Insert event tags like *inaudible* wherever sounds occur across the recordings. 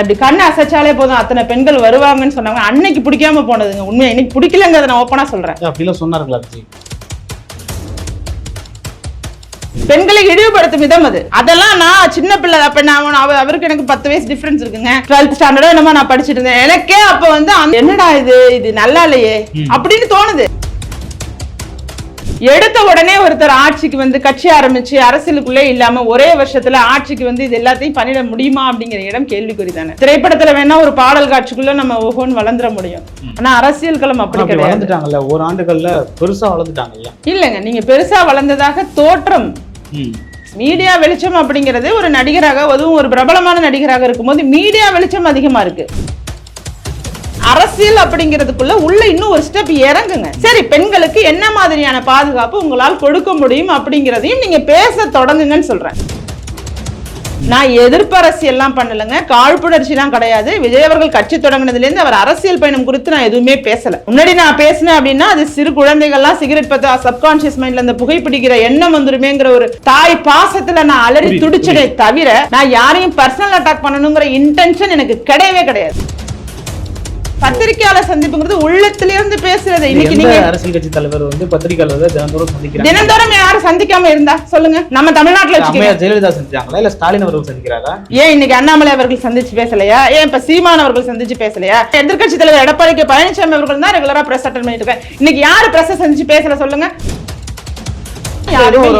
நான் இப்படி கண்ணை அசைச்சாலே போதும். அத்தனை பெண்கள் வருவாங்கன்னு சொன்னாங்க அன்னைக்கு பிடிக்காம போனதுங்க. உண்மையா இன்னைக்கு பிடிக்கலங்கிறத நான் ஓப்பனா சொல்றேன். அப்படிலாம் சொன்னாருங்களா பெண்களை இழிவுபடுத்தும் விதம் அது. அதெல்லாம் நான் சின்ன பிள்ளை அப்ப நான் அவருக்கு எனக்கு பத்து வயசு டிஃபரன்ஸ் இருக்குங்க. டுவெல்த் ஸ்டாண்டர்டோ என்னமோ நான் படிச்சுட்டு இருந்தேன். எனக்கே அப்ப வந்து என்னடா இது? இது நல்லா இல்லையே. அப்படின்னு தோணுது. எடுத்த உடனே ஒருத்தர் ஆட்சிக்கு வந்து கட்சி ஆரம்பிச்சு அரசியலுக்குள்ளே இல்லாம ஒரே வருஷத்துல ஆட்சிக்கு வந்து இது எல்லாத்தையும் பண்ணிட முடியுமா அப்படிங்கிற இடம் கேள்விக்குறி தானே. திரைப்படத்துல வேணா ஒரு பாடல் காட்சிக்குள்ள நம்ம ஒவ்வொன்று வளர்ந்துட முடியும். ஆனா அரசியல் களம் அப்படி கிடையாது. ஒரு ஆண்டுகள்ல பெருசா வளர்ந்துட்டாங்கல்ல இல்லைங்க நீங்க பெருசா வளர்ந்ததாக தோற்றம். மீடியா வெளிச்சம் அப்படிங்கிறது ஒரு நடிகராக அதுவும் ஒரு பிரபலமான நடிகராக இருக்கும்போது மீடியா வெளிச்சம் அதிகமா இருக்கு. அரசியல் அப்படிங்கிறதுக்குள்ள உள்ள இன்னும் ஒரு ஸ்டெப் இறங்குங்க. சரி பெண்களுக்கு என்ன மாதிரியான பாதுகாப்பு உங்களால் கொடுக்க முடியும் அப்படிங்கிறதையும் நீங்க பேச தொடங்குங்கன்னு சொல்றேன். நான் எதிர்ப்பு அரசியல்லாம் பண்ணலைங்க. காழ்ப்புணர்ச்சிலாம் கிடையாது. விஜய் அவர்கள் கட்சி தொடங்கினதுலேருந்து அவர் அரசியல் பயணம் குறித்து நான் எதுவுமே பேசல. முன்னாடி நான் பேசினேன் அப்படின்னா அது சிறு குழந்தைகள்லாம் சிகரெட் பத்தா சப்கான்சியஸ் மைண்ட்ல அந்த புகைப்பிடிக்கிற எண்ணம் வந்துருமேங்கிற ஒரு தாய் பாசத்துல நான் அலறி துடிச்சதே தவிர நான் யாரையும் பர்சனல் அட்டாக் பண்ணணுங்கிற இன்டென்ஷன் எனக்கு கிடையவே கிடையாது. பத்திரிக்கையாளர் சந்திப்புங்கிறது உள்ளத்திலிருந்து பேசுறது இன்னைக்கு நீங்க அரசியல் கட்சி தலைவர் வந்து பத்திரிகையாளர் தினந்தோறும் சந்திக்கிறாங்க? தினந்தோறும் யாரும் சந்திக்காம இருந்தா? சொல்லுங்க. நம்ம தமிழ்நாட்டுல வச்சுக்கோங்க. ஜெயலலிதா சந்திச்சாங்களா? இல்ல ஸ்டாலின் அவர்கள் சந்திக்கிறாரா? ஏன் இன்னைக்கு அண்ணாமலை அவர்கள் சந்திச்சு பேசலையா? ஏன் இப்ப சீமான் அவர்கள் சந்திச்சு பேசலையா? எதிர்க்கட்சி தலைவர் எடப்பாடி கே பழனிசாமி அவர்கள் தான் ரெகுலரா பிரஸ் அட்டன் பண்ணிட்டு இருக்காங்க இன்னைக்கு யாரு பிரஸ் சந்திச்சு பேசல சொல்லுங்க.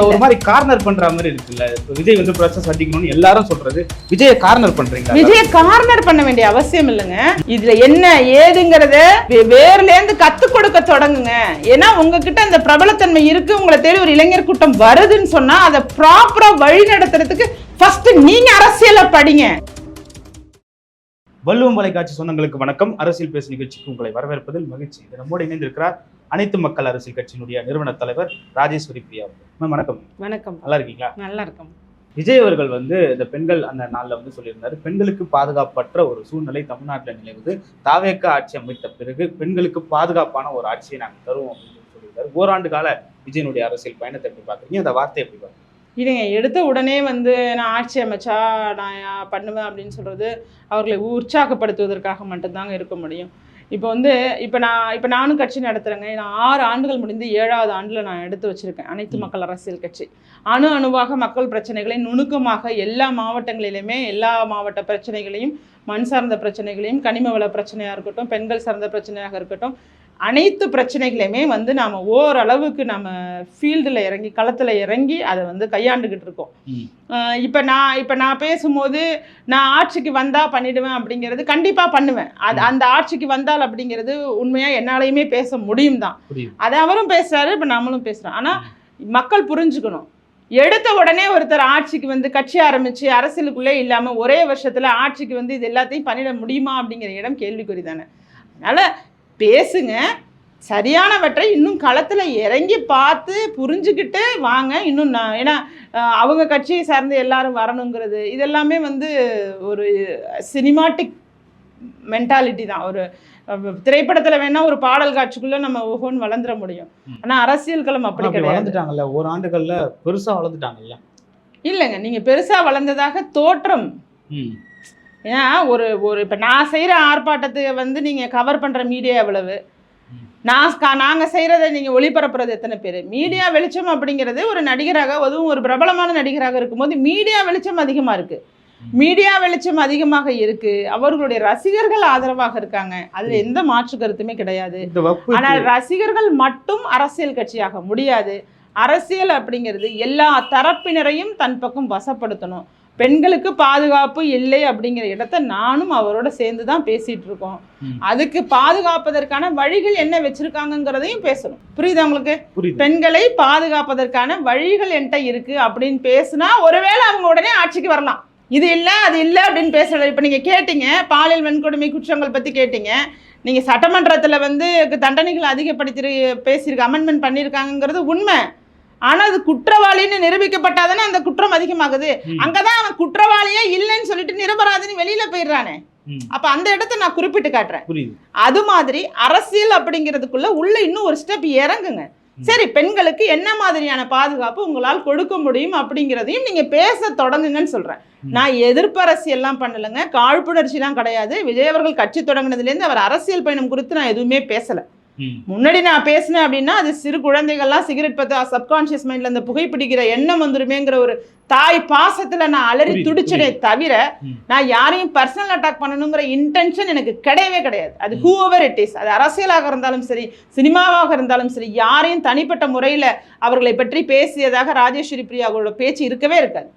ஒரு மாதிரி கார்னர் பண்ற மாதிரி இருக்குல்ல. விஜய் வந்து பிரச்சனை சந்திக்கணும்னு எல்லாரும் சொல்றது. விஜய கார்னர் பண்றீங்களா? விஜய கார்னர் பண்ண வேண்டிய அவசியம் இல்லைங்க. இதுல என்ன ஏதுங்கிறத வே- வேர்ல இருந்து கத்து கொடுக்க தொடங்குங்க. ஏன்னா உங்ககிட்ட அந்த பிரபலத்தன்மை இருக்கு. உங்களை தேடி ஒரு இளைஞர் கூட்டம் வருதுன்னு சொன்னா அதை ப்ராப்பரா வழி நடத்துறதுக்கு ஃபர்ஸ்ட் நீங்க அரசியலை படிங்க. வள்ளுவம் தொலைக்காட்சி சொந்தங்களுக்கு வணக்கம். அரசியல் பேசு நிகழ்ச்சிக்கு உங்களை வரவேற்பதில் மகிழ்ச்சி. இது நம்மோடு இணைந்திருக்கிறார் அனைத்து மக்கள் அரசியல் கட்சியினுடைய நிறுவன தலைவர் ராஜேஸ்வரி பிரியா. மேம் வணக்கம். வணக்கம். நல்லா இருக்கீங்களா? நல்லா இருக்கும். விஜய் அவர்கள் வந்து இந்த பெண்கள் அந்த நாள்ல வந்து சொல்லியிருந்தாரு பெண்களுக்கு பாதுகாப்பற்ற ஒரு சூழ்நிலை தமிழ்நாட்டில் நிலவுது. தாவேக்க ஆட்சி அமைத்த பிறகு பெண்களுக்கு பாதுகாப்பான ஒரு ஆட்சியை நாங்கள் தருவோம் அப்படின்னு சொல்லி சொல்லியிருந்தாரு. ஓராண்டு கால விஜயனுடைய அரசியல் பயணத்தை எப்படி பார்க்குறீங்க? அந்த வார்த்தை எப்படி பார்க்குறீங்க? இல்லைங்க எடுத்த உடனே வந்து நான் ஆட்சி அமைச்சா நான் பண்ணுவேன் அப்படின்னு சொல்றது அவர்களை உற்சாகப்படுத்துவதற்காக மட்டும்தாங்க இருக்க முடியும். இப்போ வந்து இப்போ நான் இப்போ நானும் கட்சி நடத்துகிறேங்க நான் ஆறு ஆண்டுகள் முடிந்து ஏழாவது ஆண்டில் நான் எடுத்து வச்சிருக்கேன். அனைத்து. மக்கள் அரசியல் கட்சி. அணு அணுவாக மக்கள் பிரச்சனைகளை நுணுக்கமாக எல்லா மாவட்டங்களிலுமே எல்லா மாவட்ட பிரச்சனைகளையும் மண் சார்ந்த பிரச்சனைகளையும் கனிம வள பிரச்சனையாக இருக்கட்டும் பெண்கள் சார்ந்த பிரச்சனையாக இருக்கட்டும் அனைத்து பிரச்சனைகளையுமே வந்து நாம் ஓரளவுக்கு நம்ம ஃபீல்டில் இறங்கி களத்தில் இறங்கி அதை வந்து கையாண்டுக்கிட்டு இருக்கோம். இப்போ நான் இப்போ நான் பேசும்போது நான் ஆட்சிக்கு வந்தால் பண்ணிடுவேன் அப்படிங்கிறது கண்டிப்பாக பண்ணுவேன். அது. அந்த ஆட்சிக்கு வந்தால் அப்படிங்கிறது உண்மையாக என்னாலையுமே பேச முடியும் தான். அதை அவரும் பேசுறாரு இப்போ நம்மளும் பேசுகிறோம் ஆனால் மக்கள் புரிஞ்சுக்கணும். எடுத்த உடனே ஒருத்தர் ஆட்சிக்கு வந்து கட்சி ஆரம்பிச்சு அரசியலுக்குள்ளே இல்லாமல் ஒரே வருஷத்தில் ஆட்சிக்கு வந்து இது எல்லாத்தையும் பண்ணிட முடியுமா அப்படிங்கிற இடம் கேள்விக்குறி தானே. அதனால் பேசுங்க. சரியானவற்றை இன்னும் களத்தில் இறங்கி பார்த்து புரிஞ்சுக்கிட்டு வாங்க. இன்னும் நான் ஏன்னா அவங்க கட்சியை சார்ந்து எல்லாரும் வரணுங்கிறது இதெல்லாமே வந்து ஒரு சினிமாட்டிக் மென்டாலிட்டி தான். ஒரு திரைப்படத்துல வேணா ஒரு பாடல் காட்சிக்குள்ள நம்ம ஒவ்வொன்று வளர்ந்துட முடியும். ம். ஆனா அரசியல் களம் அப்படி கிடையாது. வளர்ந்துட்டாங்கல்ல. ஒரு ஆண்டுகள்ல பெருசா வளர்ந்துட்டாங்கல்ல. இல்லைங்க. நீங்க பெருசா வளர்ந்ததாக தோற்றம். ஏன்னா ஒரு ஒரு இப்போ நான் செய்கிற ஆர்ப்பாட்டத்தை வந்து நீங்கள் கவர் பண்ணுற மீடியா எவ்வளவு. நான் கா- நாங்க செய்கிறத நீங்கள் ஒளிபரப்புறது எத்தனை பேர்? மீடியா வெளிச்சம் அப்படிங்கிறது ஒரு நடிகராக அதுவும் ஒரு பிரபலமான நடிகராக இருக்கும்போது மீடியா வெளிச்சம் அதிகமாக இருக்குது. மீடியா வெளிச்சம் அதிகமாக இருக்கு. அவர்களுடைய ரசிகர்கள் ஆதரவாக இருக்காங்க. அதுல. எந்த மாற்று கருத்துமே கிடையாது. ஆனால் ரசிகர்கள் மட்டும் அரசியல் கட்சியாக முடியாது. அரசியல் அப்படிங்கிறது எல்லா தரப்பினரையும் தன் பக்கம் வசப்படுத்தணும். பெண்களுக்கு பாதுகாப்பு இல்லை அப்படிங்கிற இடத்த நானும் அவரோட சேர்ந்து தான் பேசிட்டு இருக்கோம். அதுக்கு பாதுகாப்பதற்கான வழிகள் என்ன வச்சிருக்காங்கங்கிறதையும் பேசணும். புரியுதா உங்களுக்கு? பெண்களை பாதுகாப்பதற்கான வழிகள் என்கிட்ட இருக்கு அப்படின்னு பேசுனா ஒருவேளை அவங்க உடனே ஆட்சிக்கு வரலாம். இது இல்லை அது இல்லை அப்படின்னு பேசுறது. இப்போ நீங்கள் கேட்டீங்க பாலியல் வன்கொடுமை குற்றங்கள் பற்றி கேட்டீங்க. நீங்கள் சட்டமன்றத்தில் வந்து தண்டனைகள் அதிகப்படுத்தி பேசியிருக்கு அமெண்ட்மெண்ட் பண்ணியிருக்காங்கங்கிறது உண்மை. ஆனால் அது குற்றவாளின்னு நிரூபிக்கப்பட்டாதானே அந்த குற்றம் அதிகமாகுது. அங்கதான் அவன் குற்றவாளியே இல்லைன்னு சொல்லிட்டு நிரபராதின்னு வெளியில போயிடுறானே. அப்ப அந்த இடத்த நான் குறிப்பிட்டு காட்டுறேன். அது மாதிரி அரசியல் அப்படிங்கிறதுக்குள்ள உள்ள இன்னும் ஒரு ஸ்டெப் இறங்குங்க சரி பெண்களுக்கு என்ன மாதிரியான பாதுகாப்பு உங்களால் கொடுக்க முடியும் அப்படிங்கிறதையும் நீங்க பேச தொடங்குங்கன்னு சொல்றேன். நான் எதிர்ப்பு அரசியல்லாம் பண்ணலைங்க. காழ்ப்புணர்ச்சிலாம் கிடையாது. விஜய் அவர்கள் கட்சி தொடங்கினதுலேருந்து அவர் அரசியல் பயணம் குறித்து நான் எதுவுமே பேசல. முன்னாடி நான் பேசினேன் அப்படின்னா அது சிறு குழந்தைகள்லாம் சிகரெட் பத்த சப்கான்ஷியஸ் மைண்ட்ல அந்த புகைப்பிடிக்கிற எண்ணம் வந்துருமேங்கிற ஒரு தாய் பாசத்துல நான் அலறி துடிச்சனே தவிர. நான் யாரையும் பர்சனல் அட்டாக் பண்ணணுங்கிற இன்டென்ஷன் எனக்கு கிடையவே கிடையாது அது ம். ஹூவர் இட் இஸ் அது அரசியலாக இருந்தாலும் சரி சினிமாவாக இருந்தாலும் சரி யாரையும் தனிப்பட்ட முறையில அவர்களை பற்றி பேசியதாக ராஜேஸ்வரி பிரியாவோட பேச்சு இருக்கவே இருக்காது.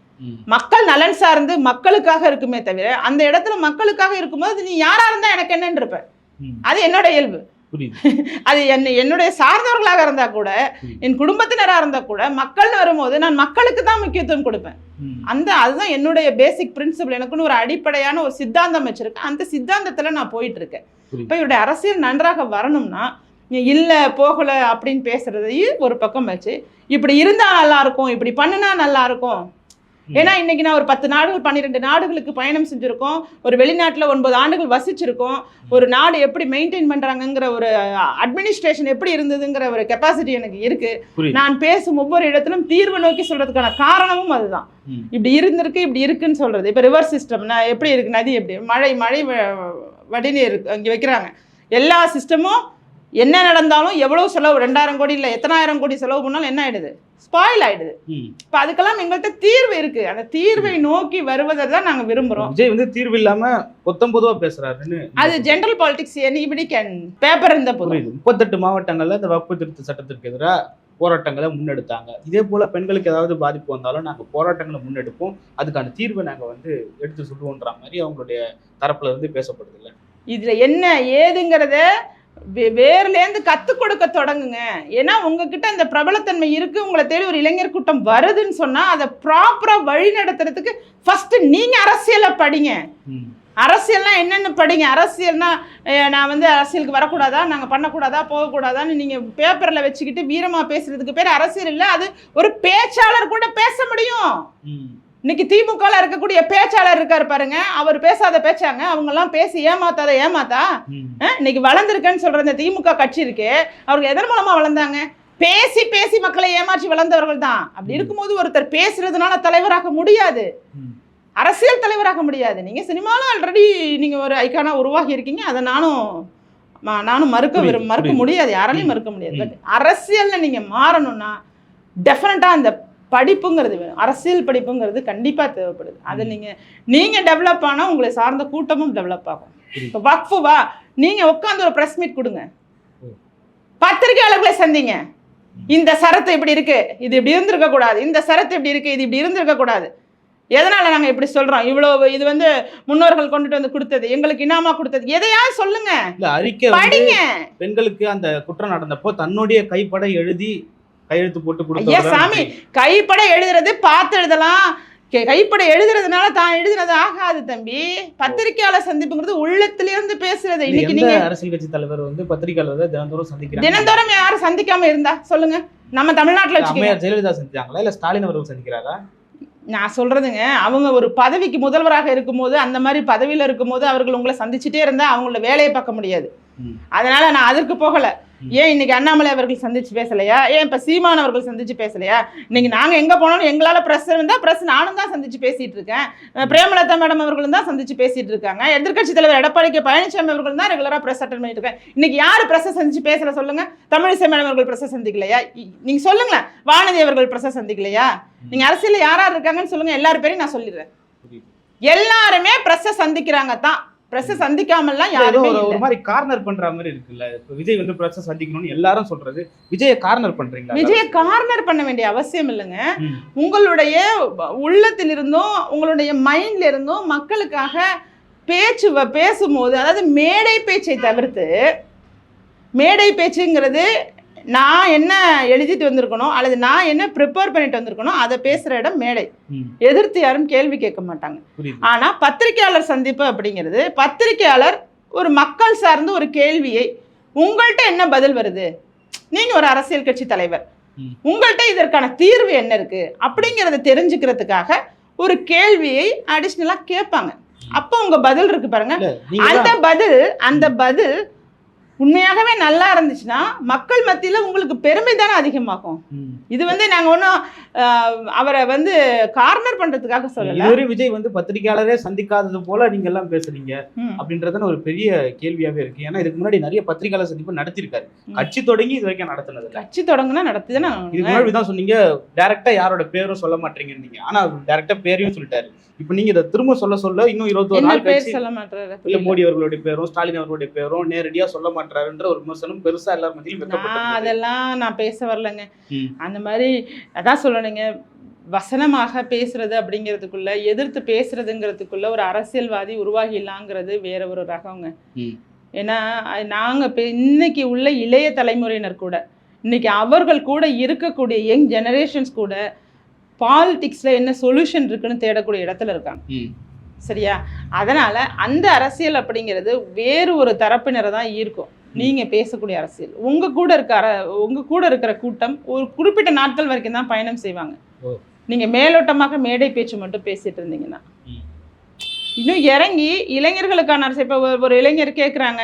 மக்கள் நலன் சார்ந்து மக்களுக்காக இருக்குமே தவிர அந்த இடத்துல மக்களுக்காக இருக்கும்போது நீ யாரா இருந்தா எனக்கு என்னன்னு இருப்ப. அது என்னோட இயல்பு *laughs* அது என்ன என்னுடைய சார்ந்தவர்களாக இருந்தா கூட. என் குடும்பத்தினரா இருந்தா கூட மக்கள்னு வரும்போது நான் மக்களுக்கு தான் முக்கியத்துவம் கொடுப்பேன். அந்த அதுதான் என்னுடைய பேசிக் பிரின்சிபல் எனக்குன்னு ஒரு அடிப்படையான ஒரு சித்தாந்தம் வச்சிருக்கேன் அந்த சித்தாந்தத்துல நான் போயிட்டு இருக்கேன். இப்போ இவருடைய அரசியல் நன்றாக வரணும்னா நீ இல்ல போகல அப்படின்னு பேசுறதையும் ஒரு பக்கம் வச்சு இப்படி இருந்தா நல்லா இருக்கும் இப்படி பண்ணுனா நல்லா இருக்கும். ஏன்னா இன்னைக்கு நான் ஒரு பத்து நாடுகள் பன்னிரெண்டு நாடுகளுக்கு பயணம் செஞ்சிருக்கோம். ஒரு வெளிநாட்டுல ஒன்பது ஆண்டுகள் வசிச்சிருக்கோம். ஒரு நாடு எப்படி மெயின்டைன் பண்றாங்கங்கிற ஒரு அட்மினிஸ்ட்ரேஷன் எப்படி இருந்ததுங்கிற ஒரு கெப்பாசிட்டி எனக்கு இருக்கு. நான் பேசும் ஒவ்வொரு இடத்திலும் தீர்வு நோக்கி சொல்றதுக்கான காரணமும் அதுதான். இப்படி இருந்திருக்கு இப்படி இருக்குன்னு சொல்றது. இப்போ ரிவர் சிஸ்டம் எப்படி இருக்கு? நதி எப்படி? மழை மழை வடிநீர் அங்கே வைக்கிறாங்க. எல்லா சிஸ்டமும் என்ன நடந்தாலும் எவ்வளவு செலவு? ரெண்டாயிரம் கோடி இல்லை எத்தனாயிரம் கோடி செலவு பண்ணாலும் என்ன ஆயிடுது? ஸ்பாயில் ஆயிடுது. இப்போ அதுக்கெல்லாம் எங்கள்கிட்ட தீர்வு இருக்கு. அந்த தீர்வை நோக்கி வருவதை தான் நாங்கள் விரும்புகிறோம் விஜய் வந்து தீர்வு இல்லாம பொத்தம் பொதுவா பேசுறாருன்னு அது general politics anybody can paper இருந்த புரியுது. முப்பத்தெட்டு மாவட்டங்கள்ல இந்த வகுப்பு திருத்த சட்டத்திற்கு எதிராக போராட்டங்களை முன்னெடுத்தாங்க. இதே போல பெண்களுக்கு ஏதாவது பாதிப்பு வந்தாலும் நாங்க போராட்டங்களை முன்னெடுப்போம். அதுக்கான தீர்வை நாங்க வந்து எடுத்து சொல்லுவோன்ற மாதிரி அவங்களுடைய தரப்புல இருந்து பேசப்படுது இல்ல. இதுல என்ன ஏதுங்கிறத வேர்லேருந்து கற்றுக் கொடுக்க தொடங்குங்க. ஏன்னா உங்ககிட்ட இந்த பிரபலத்தன்மை இருக்கு உங்களை தேடி ஒரு இளைஞர் கூட்டம் வருதுன்னு சொன்னா அதை ப்ராப்பரா வழி நடத்துறதுக்கு ஃபர்ஸ்ட் நீங்க அரசியலை படிங்க. அரசியல்னா என்னென்ன படிங்க. அரசியல்னா அஹ், நான் வந்து அரசியலுக்கு வரக்கூடாதா? நாங்கள் பண்ணக்கூடாதா? போகக்கூடாதான்னு நீங்கள் பேப்பரில் வச்சுக்கிட்டு வீரமாக பேசுறதுக்கு பேர் அரசியல் இல்லை. அது ஒரு பேச்சாளர் கூட பேச முடியும். இன்னைக்கு திமுகவில் இருக்கக்கூடிய பேச்சாளர் இருக்காரு பாருங்க. அவர் பேசாத பேச்சாங்க. அவங்கெல்லாம் பேசி ஏமாத்தாத ஏமாத்தா? இன்னைக்கு வளர்ந்துருக்கேன்னு சொல்ற இந்த திமுக கட்சி இருக்கு. அவருக்கு எதன் மூலமா வளர்ந்தாங்க? பேசி பேசி மக்களை ஏமாற்றி வளர்ந்தவர்கள் தான். அப்படி. இருக்கும்போது ஒருத்தர் பேசுறதுனால தலைவராக முடியாது. அரசியல் தலைவராக முடியாது. நீங்க சினிமாவில் ஆல்ரெடி நீங்க ஒரு ஐக்கானா உருவாகி இருக்கீங்க. அதை நானும் நானும் மறுக்க மறுக்க. முடியாது. யாராலையும் மறுக்க முடியாது. பட் அரசியல்ல நீங்க மாறணும்னா டெஃபினட்டா அந்த படிப்புங்கிறது வேணும். அரசியல் படிப்புங்கிறது கண்டிப்பா தேவைப்படுது. அதை ம். நீங்க நீங்க டெவலப் ஆனா உங்களை சார்ந்த கூட்டமும் டெவலப் ஆகும். இப்போ வக்ஃபு வா நீங்க உட்காந்து ஒரு பிரஸ் மீட் கொடுங்க. பத்திரிகையாளர்களை சந்திங்க. இந்த சரத்து இப்படி இருக்கு இது இப்படி இருந்திருக்க கூடாது. இந்த சரத்து இப்படி இருக்கு இது இப்படி இருந்திருக்க கூடாது. எதனால நாங்க இப்படி சொல்றோம்? இவ்வளவு இது வந்து முன்னோர்கள் கொண்டுட்டு வந்து கொடுத்தது எங்களுக்கு இனாமா கொடுத்தது. எதையாவது சொல்லுங்க. அறிக்கை படிங்க. பெண்களுக்கு அந்த குற்றம் நடந்தப்போ தன்னுடைய கைப்பட எழுதி கையெழுத்து போட்டு ஐயா கொடுத்தவர் சாமி கைப்பட எழுதுறது பார்த்து எழுதலாம். கைப்பட எழுதுறதுனால தான் எழுதுனது ஆகாது தம்பி. பத்திரிக்கையாளர் சந்திப்புங்கிறது உள்ளத்திலிருந்து பேசுறது. இன்னைக்கு நீங்க அரசியல் கட்சி தலைவர் வந்து பத்திரிகையாளரை தினந்தோறும் சந்திக்கிறாங்க? தினந்தோறும் யாரும் சந்திக்காம இருந்தா? சொல்லுங்க. நம்ம தமிழ்நாட்டுல வச்சுக்கோங்க. ஜெயலலிதா சந்திச்சாங்களா இல்ல ஸ்டாலின் அவர்கள் சந்திக்கிறாரா? நான் சொல்றதுங்க அவங்க ஒரு பதவிக்கு முதல்வராக இருக்கும்போது அந்த மாதிரி பதவியில இருக்கும்போது அவர்கள் உங்களை சந்திச்சுட்டே இருந்தா அவங்களோட வேலையை பார்க்க முடியாது. அதனால நான் அதற்கு போகல. ஏன் இன்னைக்கு அண்ணாமலை அவர்கள் சந்திச்சு பேசலையா? ஏன் இப்ப சீமான் அவர்கள் சந்திச்சு பேசலையா? இன்னைக்கு நாங்க எங்க போனாலும் எங்களால பிரஸ் இருந்தா பிரஸ் நானும் தான் சந்திச்சு பேசிட்டு இருக்கேன். பிரேமலதா மேடம் அவர்களும் தான் சந்திச்சு பேசிட்டு இருக்காங்க. எதிர்க்கட்சி தலைவர் எடப்பாடி கே பழனிசாமி அவர்கள் தான் ரெகுலரா பிரஸ் அட்டன் பண்ணிட்டு இருக்காங்க இன்னைக்கு யாரு பிரஸ் சந்திச்சு பேசல சொல்லுங்க? தமிழிசை மேடம் அவர்கள் பிரஸ் சந்திக்கலையா? இ- நீங்க சொல்லுங்களேன். வானதி அவர்கள் பிரஸ் சந்திக்கலையா? நீங்க அரசியல்ல யார் இருக்காங்கன்னு சொல்லுங்க. எல்லார் பேரையும் நான் சொல்லிடுறேன். எல்லாருமே பிரஸ் சந்திக்கிறாங்க தான். பிரஸ் சந்திக்காமல்லாம் யாருமே ஒரு மாதிரி கார்னர் பண்ற மாதிரி இருக்குல்ல. இப்ப விஜய் வந்து பிரச்சனை சந்திக்கணும்னு எல்லாரும் சொல்றது. விஜய கார்னர் பண்றீங்களா? விஜய கார்னர் பண்ண வேண்டிய அவசியம் இல்லைங்க. உங்களுடைய உள்ளத்திலிருந்தும் உங்களுடைய மைண்ட்ல இருந்தும் மக்களுக்காக பேச்சு பேசும்போது அதாவது மேடை பேச்சை தவிர்த்து மேடை பேச்சுங்கிறது நான் என்ன எழுதிட்டு வந்திருக்கணும் அல்லது நான் என்ன ப்ரிப்பேர் பண்ணிட்டு வந்திருக்கணும் அதை பேசுற இடம் மேடை. எதிர்த்து யாரும் கேள்வி கேட்க மாட்டாங்க. புரியுது. ஆனா பத்திரிக்கையாளர் சந்திப்பு அப்படிங்கிறது பத்திரிக்கையாளர் ஒரு மக்கள் சார்ந்த ஒரு கேள்வியை உங்கள்கிட்ட என்ன பதில் வருது? நீங்க ஒரு அரசியல் கட்சி தலைவர். உங்கள்கிட்ட இதற்கான தீர்வு என்ன இருக்கு? அப்படிங்கிறத தெரிஞ்சுக்கிறதுக்காக ஒரு கேள்வியை அடிஷ்னலா கேட்பாங்க. அப்போ உங்க பதில் இருக்கு பாருங்க. அந்த பதில் அந்த பதில் உண்மையாகவே நல்லா இருந்துச்சுன்னா மக்கள் மத்தியில உங்களுக்கு பெருமை தானே அதிகமாகும். இது வந்து நாங்க ஒன்றும் அவரை வந்து கார்னர் பண்றதுக்காக சொல்லல. இதுவரை விஜய் வந்து பத்திரிகையாளரே சந்திக்காதது போல நீங்க எல்லாம் பேசுறீங்க. அப்படின்றதுன்னு ஒரு பெரிய கேள்வியாவே இருக்கு. ஏன்னா இதுக்கு முன்னாடி நிறைய பத்திரிகையாளர் சந்திப்பு நடத்திருக்காரு. கட்சி தொடங்கி இது வரைக்கும் நடத்தினது கட்சி தொடங்குனா நடத்துதானே இதுக்கு முன்னாடி தான் சொன்னீங்க டைரக்டா யாரோட பேரும் சொல்ல மாட்டீங்கன்னீங்க. ஆனா டைரக்டா பேரையும் சொல்லிட்டாரு. இப்போ நீங்க இதை திரும்ப சொல்ல சொல்ல இன்னும் இருபத்தோரு நாள் பேர் சொல்ல மாட்டாரு இல்ல மோடி அவர்களுடைய பேரும் ஸ்டாலின் அவர்களுடைய பேரும் நேரடியா சொல்ல மாட்டாருன்ற ஒரு விமர்சனம் பெருசா எல்லாரும் மத்தியிலும் அதெல்லாம் நான் பேச வரலங்க. அந்த மாதிரி அதான் சொல்லணுங்க. வசனமாக பேசுறது அப்படிங்கிறதுக்குள்ள எதிர்த்து பேசுறதுங்கிறதுக்குள்ள ஒரு அரசியல்வாதி உருவாகிடலாங்கிறது வேற ஒரு ரகங்க. ஏன்னா நாங்க இன்னைக்கு உள்ள இளைய தலைமுறையினர் கூட இன்னைக்கு அவர்கள் கூட இருக்கக்கூடிய யங் ஜெனரேஷன்ஸ் கூட பாலிடிக்ஸ்ல என்ன சொல்யூஷன் இருக்குன்னு தேடக்கூடிய இடத்துல இருக்காங்க. சரியா? அதனால அந்த அரசியல் அப்படிங்கிறது வேறு ஒரு தரப்பினரை தான் ஈர்க்கும். நீங்க பேசக்கூடிய அரசியல். உங்க கூட இருக்க அர உங்க கூட இருக்கிற கூட்டம் ஒரு குறிப்பிட்ட நாட்கள் வரைக்கும் தான் பயணம் செய்வாங்க. ஓ. நீங்க மேலோட்டமாக மேடை பேச்சு மட்டும் பேசிட்டு இருந்தீங்கன்னா. இன்னும் இறங்கி இளைஞர்களுக்கான அரசியல். இப்போ ஒரு- ஒரு இளைஞர் கேட்குறாங்க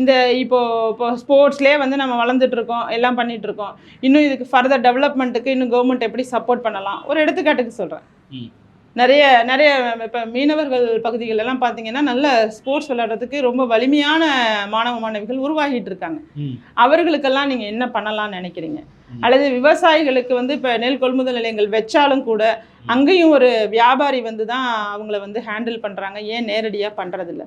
இந்த இப்போ இப்போ ஸ்போர்ட்ஸ்லேயே வந்து நம்ம வளர்ந்துட்டு இருக்கோம் எல்லாம் பண்ணிட்டு இருக்கோம் இன்னும் இதுக்கு ஃபர்தர் டெவலப்மெண்ட்டுக்கு இன்னும் கவர்மெண்ட் எப்படி சப்போர்ட் பண்ணலாம் ஒரு எடுத்துக்காட்டுக்கு சொல்கிறேன். நிறைய நிறைய இப்போ மீனவர்கள் பகுதிகள் எல்லாம் பார்த்தீங்கன்னா நல்ல ஸ்போர்ட்ஸ் விளையாடுறதுக்கு ரொம்ப வலிமையான மாணவ மாணவிகள் உருவாகிட்டு இருக்காங்க. அவர்களுக்கெல்லாம் நீங்கள் என்ன பண்ணலாம்னு நினைக்கிறீங்க. அல்லது விவசாயிகளுக்கு வந்து இப்போ நெல் கொள்முதல் நிலையங்கள் வச்சாலும் கூட அங்கேயும் ஒரு வியாபாரி வந்து தான் அவங்கள வந்து ஹேண்டில் பண்ணுறாங்க ஏன் நேரடியாக பண்ணுறதில்ல.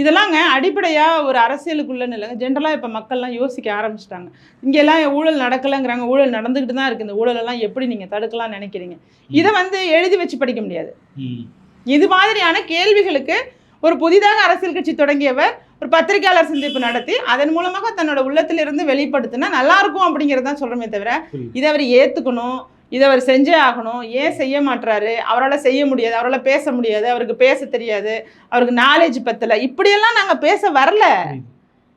இதெல்லாங்க அடிப்படையாக ஒரு அரசியலுக்குள்ளன்னு இல்லைங்க ஜென்ரலாக இப்போ மக்கள்லாம் யோசிக்க ஆரம்பிச்சிட்டாங்க. இங்கெல்லாம் ஊழல் நடக்கலைங்கிறாங்க. ஊழல் நடந்துக்கிட்டு தான் இருக்குது இந்த ஊழலெல்லாம் எப்படி நீங்கள் தடுக்கலாம்னு நினைக்கிறீங்க? இதை வந்து எழுதி வச்சு படிக்க முடியாது. இது மாதிரியான கேள்விகளுக்கு ஒரு புதிதாக அரசியல் கட்சி தொடங்கியவர் ஒரு பத்திரிகையாளர் சந்திப்பு நடத்தி அதன் மூலமாக தன்னோட உள்ளத்திலிருந்து வெளிப்படுத்தினா நல்லா இருக்கும் அப்படிங்கிறது தான் சொல்கிறோமே தவிர. இதை அவர் ஏற்றுக்கணும் இதை அவர் செஞ்சே ஆகணும் ஏன் செய்ய மாட்றாரு அவரால் செய்ய முடியாது அவரால் பேச முடியாது அவருக்கு பேச தெரியாது அவருக்கு நாலேஜ் பத்தல இப்படியெல்லாம் நாங்கள் பேச வரல.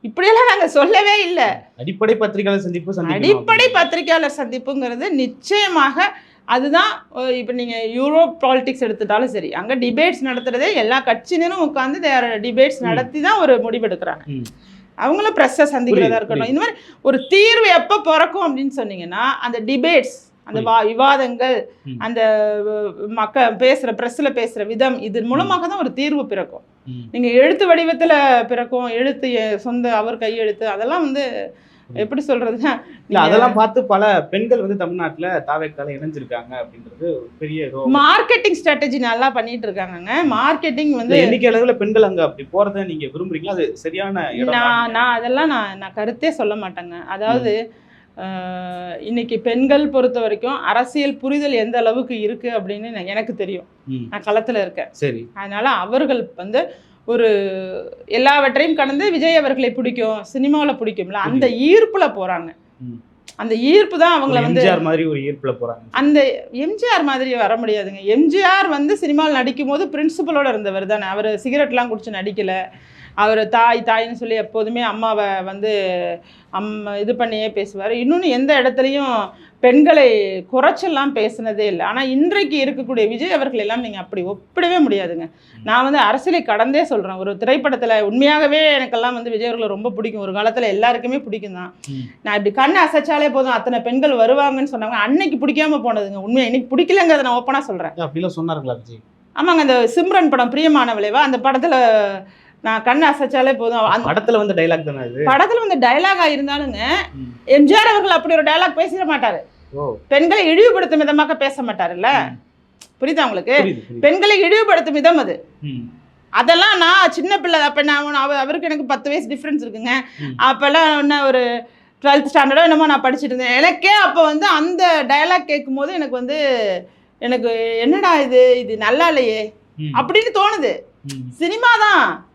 இப்படியெல்லாம் நாங்கள் சொல்லவே இல்லை அடிப்படை பத்திரிகையாளர் சந்திப்பு அடிப்படை. பத்திரிகையாளர் சந்திப்புங்கிறது நிச்சயமாக அதுதான் இப்போ நீங்கள் யூரோப் பாலிடிக்ஸ் எடுத்துட்டாலும் சரி அங்கே டிபேட்ஸ் நடத்துறதே எல்லா கட்சியினரும் உட்காந்து டிபேட்ஸ். நடத்தி தான் ஒரு முடிவெடுக்கிறாங்க. அவங்களும் ப்ரெஸ்ஸை சந்திக்கிறதா இருக்கட்டும் இந்த மாதிரி ஒரு தீர்வு எப்போ பிறக்கும் அப்படின்னு சொன்னீங்கன்னா அந்த டிபேட்ஸ் அந்த வா விவாதங்கள். அந்த மக்க பேசுகிற ப்ரெஸ்ஸில் பேசுகிற விதம் இது மூலமாக தான் ஒரு தீர்வு பிறக்கும். நீங்கள் எழுத்து வடிவத்தில் பிறக்கும் எழுத்து சொந்த அவர் கையெழுத்து அதெல்லாம் வந்து எப்படி இல்ல அதெல்லாம் பார்த்து பல பெண்கள் வந்து தமிழ்நாட்டுல தாவேக்கால இணைஞ்சிருக்காங்க அப்படின்றது பெரிய மார்க்கெட்டிங் ஸ்ட்ராட்டஜி நல்லா பண்ணிட்டு இருக்காங்க மார்க்கெட்டிங் வந்து எண்ணிக்கை அளவுல பெண்கள் அங்க அப்படி போறதை நீங்க விரும்புறீங்களா? அது சரியான நான் நான் அதெல்லாம் நான் நான் கருத்தே சொல்ல மாட்டேங்க. அதாவது இன்னைக்கு பெண்கள் பொறுத்த வரைக்கும் அரசியல் புரிதல் எந்த அளவுக்கு இருக்கு அப்படின்னு எனக்கு தெரியும். நான் களத்துல இருக்கேன். சரி. அதனால அவர்கள் வந்து ஒரு எல்லாவற்றையும் கடந்து விஜய் அவர்களை பிடிக்கும் சினிமாவில் பிடிக்கும்ல அந்த ஈர்ப்புல போறாங்க. ம். அந்த ஈர்ப்பு தான் அவங்கள வந்து எம்ஜிஆர் மாதிரி ஒரு ஈர்ப்புல போறாங்க. அந்த எம்ஜிஆர் மாதிரி வர முடியாதுங்க. எம்ஜிஆர் வந்து சினிமாவில் நடிக்கும் போது பிரின்சிபலோட இருந்தவர் தானே. அவர் சிகரெட்லாம் குடிச்சு நடிக்கல. அவர் தாய் தாய்ன்னு சொல்லி எப்போதுமே அம்மாவை வந்து அம் இது பண்ணியே பேசுவார். இன்னொன்று எந்த இடத்துலையும் பெண்களை குறைச்செல்லாம் பேசுனதே இல்லை. ஆனால் இன்றைக்கு இருக்கக்கூடிய விஜய் அவர்கள் எல்லாம் நீங்கள் அப்படி ஒப்பிடவே முடியாதுங்க. நான் வந்து அரசியலை கடந்தே சொல்கிறேன் ஒரு திரைப்படத்தில் உண்மையாகவே எனக்கெல்லாம் வந்து விஜய் அவர்களை ரொம்ப பிடிக்கும். ஒரு காலத்தில் எல்லாருக்குமே பிடிக்கும் தான். நான் இப்படி கண்ணை அசைச்சாலே போதும். அத்தனை பெண்கள் வருவாங்கன்னு சொன்னாங்க. அன்னைக்கு பிடிக்காம போனதுங்க. உண்மையா இன்னைக்கு பிடிக்கலங்கிறத நான் ஓப்பனாக சொல்கிறேன் அப்படிலாம் சொன்னாருங்களா விஜய்? ஆமாங்க. அந்த சிம்ரன் படம் பிரியமான விளைவா? அந்த படத்தில் நான் கண்ணை அசைச்சாலே போதும். அந்த படத்துல வந்து டைலாக் தானே அது? படத்தில் வந்து டயலாகா இருந்தாலுங்க. எம்ஜிஆர் அவர்கள் அப்படி ஒரு டயலாக் பேசிட மாட்டாரு. பெண்களை இழிவுபடுத்தும் விதமாக பேச மாட்டாருல்ல. புரியுதா உங்களுக்கு? பெண்களை இழிவுபடுத்தும் விதம் அது. அதெல்லாம் நான் சின்ன பிள்ளை அப்போ நான் அவ- அவருக்கு எனக்கு பத்து வயசு டிஃப்ரென்ஸ் இருக்குங்க. அப்போல்லாம் என்ன ஒரு டுவெல்த் ஸ்டாண்டர்டோ என்னமோ நான் படிச்சுட்டு இருந்தேன். எனக்கே அப்போ வந்து அந்த டயலாக் கேட்கும்போது எனக்கு வந்து எனக்கு என்னடா இது? இது நல்லா இல்லையே. அப்படின்னு தோணுது. சினிமா தான்.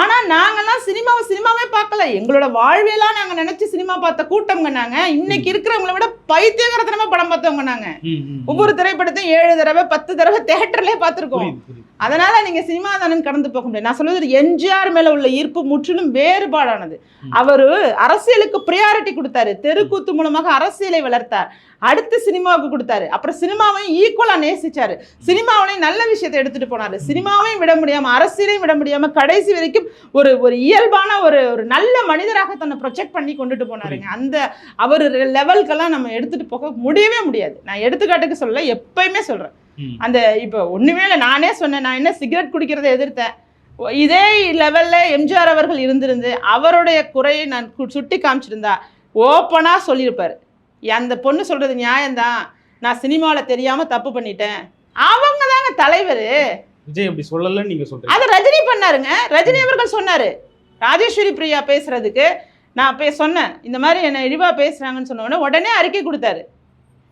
ஆனால் நாங்கெல்லாம் சினிமாவை சினிமாவே பார்க்கல. எங்களோட வாழ்வியெல்லாம் நாங்கள் நினச்சி சினிமா பார்த்த கூட்டம்ங்க நாங்கள் இன்னைக்கு இருக்கிறவங்கள விட பைத்தியகரத்தனமா படம் பார்த்தவங்க நாங்கள். ஒவ்வொரு திரைப்படத்தையும் ஏழு தடவை பத்து தடவை தேட்டர்லேயே பார்த்துருக்கோம். அதனால நீங்க சினிமா தானு கடந்து போக முடியாது. நான் சொல்வது எம்ஜிஆர் மேல உள்ள ஈர்ப்பு முற்றிலும் வேறுபாடானது. அவரு அரசியலுக்கு ப்ரியாரிட்டி கொடுத்தாரு. தெருக்கூத்து மூலமாக அரசியலை வளர்த்தார். அடுத்து சினிமாவுக்கு கொடுத்தாரு. அப்புறம் சினிமாவையும் ஈக்குவலா நேசிச்சாரு. சினிமாவிலையும் நல்ல விஷயத்தை எடுத்துட்டு போனாரு. சினிமாவையும் விட முடியாம அரசியலையும் விட முடியாம கடைசி வரைக்கும் ஒரு ஒரு இயல்பான ஒரு ஒரு நல்ல மனிதராக தன்னை ப்ரொஜெக்ட் பண்ணி கொண்டுட்டு போனாருங்க. அந்த அவர் லெவலுக்கெல்லாம் நம்ம எடுத்துட்டு போக முடியவே முடியாது. நான் எடுத்துக்காட்டுக்கு சொல்ல எப்பயுமே சொல்றேன். அந்த இப்போ ஒண்ணுமே இல்லை நானே சொன்னேன் நான் என்ன சிகரெட் குடிக்கிறதை எதிர்த்தேன்? இதே லெவல்ல எம்ஜிஆர் அவர்கள் இருந்திருந்து அவருடைய குறையை நான் சுட்டி காமிச்சிருந்தா ஓப்பனா சொல்லியிருப்பாரு. அந்த பொண்ணு சொல்றது நியாயம்தான். நான் சினிமாவில் தெரியாம தப்பு பண்ணிட்டேன். அவங்க தாங்க தலைவர். விஜய் அப்படி சொல்லலன்னு நீங்க சொல்றீங்க. அதை ரஜினி பண்ணாருங்க. ரஜினி அவர்கள் சொன்னாரு. ராஜேஸ்வரி பிரியா பேசுறதுக்கு நான் போய் சொன்னேன். இந்த மாதிரி என்னை இழிவா பேசுறாங்கன்னு சொன்ன உடனே அறிக்கை கொடுத்தாரு.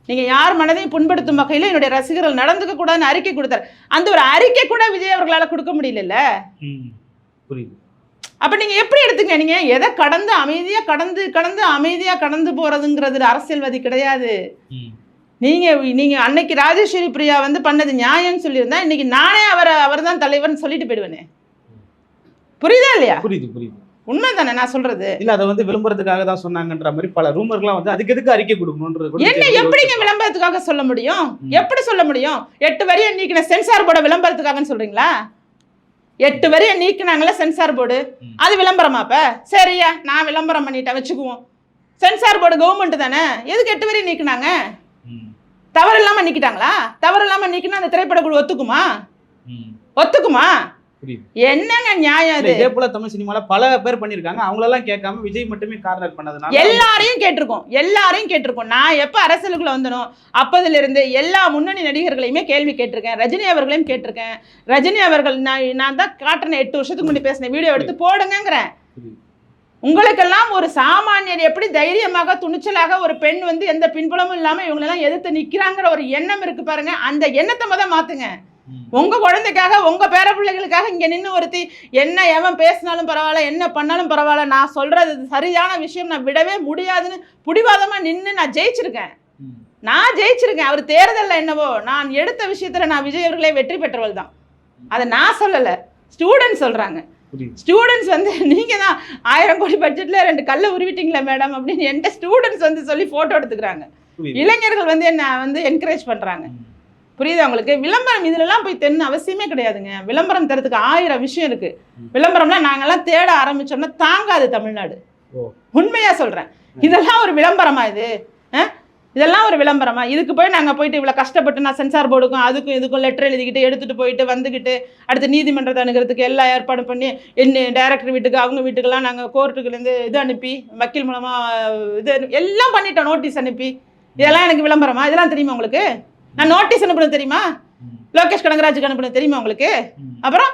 நீங்க யார் மனதையும் புண்படுத்தும் வகையில் என்னுடைய ரசிகர்கள் நடந்துக்க கூடாதுன்னு அறிக்கை கொடுத்தாரு. அந்த ஒரு அறிக்கை கூட விஜய் அவர்களால கொடுக்க முடியல. புரியுது. அப்ப நீங்க எப்படி எடுத்துங்க? நீங்க எதை கடந்து அமைதியா கடந்து கடந்து அமைதியா கடந்து போறதுங்கிறது அரசியல்வாதி கிடையாது. ம். நீங்க நீங்க அன்னைக்கு ராஜேஸ்வரி பிரியா வந்து பண்ணது நியாயம்னு சொல்லியிருந்தா இன்னைக்கு நானே அவரை அவர்தான் தலைவர்னு சொல்லிட்டு போயிடுவேனே. புரியுதா இல்லையா? புரியுது புரியுது. உண்மை தானே நான் சொல்றது? இல்ல அதை வந்து விளம்பரத்துக்காக தான் சொன்னாங்கன்ற மாதிரி பல ரூமர்லாம் வந்து அதுக்கு எதுக்கு அறிக்கை கொடுக்கணும்ன்றது கூட என்ன எப்படிங்க. விளம்பரத்துக்காக சொல்ல முடியும். எப்படி சொல்ல முடியும்? எட்டு வரியை நீக்கின சென்சார் போர்டை விளம்பரத்துக்காகன்னு சொல்றீங்களா? எட்டு வரியை நீக்கினாங்களே சென்சார் போர்டு. அது விளம்பரமா அப்ப? சரியா நான் விளம்பரம் பண்ணிட்டேன் வச்சுக்குவோம். சென்சார் போர்டு கவர்மெண்ட் தானே? எதுக்கு எட்டு வரி நீக்கினாங்க. தவறு இல்லாம நீக்கிட்டாங்களா? தவறு இல்லாம நீக்கினா அந்த திரைப்பட குழு ஒத்துக்குமா. ஒத்துக்குமா? என்னங்க நியாயம் அது? இதே போல தமிழ் சினிமால பல பேர் பண்ணிருக்காங்க. அவங்களெல்லாம் கேட்காம விஜய் மட்டுமே கார்னர் பண்ணதுனால எல்லாரையும் கேட்டிருக்கோம். எல்லாரையும் கேட்டிருக்கோம். நான் எப்ப அரசியலுக்குள்ள வந்தனோ அப்பதுல இருந்து எல்லா முன்னணி நடிகர்களையுமே கேள்வி கேட்டிருக்கேன். ரஜினி அவர்களையும் கேட்டிருக்கேன். ரஜினி அவர்கள் நான் நான் தான் காட்டின எட்டு வருஷத்துக்கு முன்னாடி பேசின வீடியோ எடுத்து போடுங்கங்கிறேன். புரியுது. உங்களுக்கெல்லாம் ஒரு சாமானியர் எப்படி தைரியமாக துணிச்சலாக ஒரு பெண் வந்து எந்த பின்புலமும் இல்லாம இவங்களெல்லாம் எதிர்த்து நிக்கிறாங்கிற ஒரு எண்ணம் இருக்கு பாருங்க. அந்த எண்ணத்தை முத மாத்துங்க. உங்க குழந்தைக்காக உங்க பேர பிள்ளைகளுக்காக இங்க நின்று ஒருத்தி என்ன எவன் பேசினாலும் பரவாயில்ல என்ன பண்ணாலும் பரவாயில்ல நான் சொல்றது சரியான விஷயம் நான் விடவே முடியாதுன்னு புடிவாதமா நின்று நான் ஜெயிச்சிருக்கேன். நான் ஜெயிச்சிருக்கேன். அவர் தேர்தல்ல என்னவோ நான் எடுத்த விஷயத்துல நான் விஜய் அவர்களே வெற்றி பெற்றவள் தான். அதை நான் சொல்லல. ஸ்டூடெண்ட்ஸ் சொல்றாங்க. ஸ்டூடெண்ட்ஸ் வந்து நீங்க தான் ஆயிரம் கோடி பட்ஜெட்ல ரெண்டு கல்லை உருவிட்டீங்களா மேடம் அப்படின்னு என்கிட்ட ஸ்டூடெண்ட்ஸ் வந்து சொல்லி போட்டோ எடுத்துக்கிறாங்க. இளைஞர்கள் வந்து என்ன வந்து என்கரேஜ் பண்றாங்க. புரியுதா உங்களுக்கு? விளம்பரம் இதுலலாம் போய் தென்னு அவசியமே கிடையாதுங்க. விளம்பரம் தரத்துக்கு ஆயிரம் விஷயம் இருக்கு. விளம்பரம்லாம் நாங்கெல்லாம் தேட ஆரம்பிச்சோம்னா தாங்காது தமிழ்நாடு. உண்மையா சொல்றேன். இதெல்லாம் ஒரு விளம்பரமா இது? ஆ? இதெல்லாம் ஒரு விளம்பரமா? இதுக்கு போய் நாங்க போயிட்டு இவ்வளவு கஷ்டப்பட்டு நான் சென்சார் போர்டுக்கும் அதுக்கும் இதுக்கும் லெட்டர் எழுதிக்கிட்டு எடுத்துட்டு போயிட்டு வந்துக்கிட்டு அடுத்து நீதிமன்றத்தை அணுகிறதுக்கு எல்லா ஏற்பாடும் பண்ணி என்ன டைரக்டர் வீட்டுக்கு அவங்க வீட்டுக்கெல்லாம் நாங்க கோர்ட்டுக்குலேருந்து இது அனுப்பி வக்கீல் மூலமா இது எல்லாம் பண்ணிட்டோம் நோட்டீஸ் அனுப்பி. இதெல்லாம் எனக்கு விளம்பரமா? இதெல்லாம் தெரியுமா உங்களுக்கு? நான் நோட்டீஸ் அனுப்புனது தெரியுமா. லோகேஷ் கனகராஜுக்கு அனுப்புனது தெரியுமா உங்களுக்கு. அப்புறம்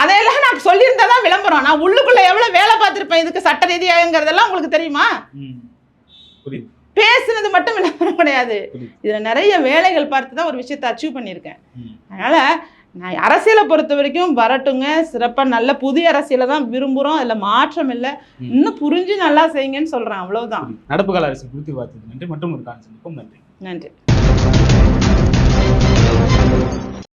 அதையெல்லாம் நான் சொல்லியிருந்தா தான் விளம்பரம். நான் உள்ளுக்குள்ள எவ்வளவு வேலை பார்த்திருப்பேன் இதுக்கு சட்ட ரீதியாகங்கிறதெல்லாம் உங்களுக்கு தெரியுமா? பேசுனது மட்டும் விளம்பரம் கிடையாது. இதுல நிறைய வேலைகள் பார்த்து தான் ஒரு விஷயத்தை அச்சீவ் பண்ணியிருக்கேன். அதனால நான் அரசியலை பொறுத்த வரைக்கும் வரட்டுங்க சிறப்பா நல்ல புதிய அரசியலை தான் விரும்புறோம். அதுல மாற்றம் இல்லை. இன்னும் புரிஞ்சு நல்லா செய்யுங்கன்னு சொல்றேன். அவ்வளவுதான். புரியுது. நடப்பு கால அரசு குறித்து பார்த்தது நன்றி. மற்றும் ஒரு கான்செப்ட் நன்றி. நன்றி.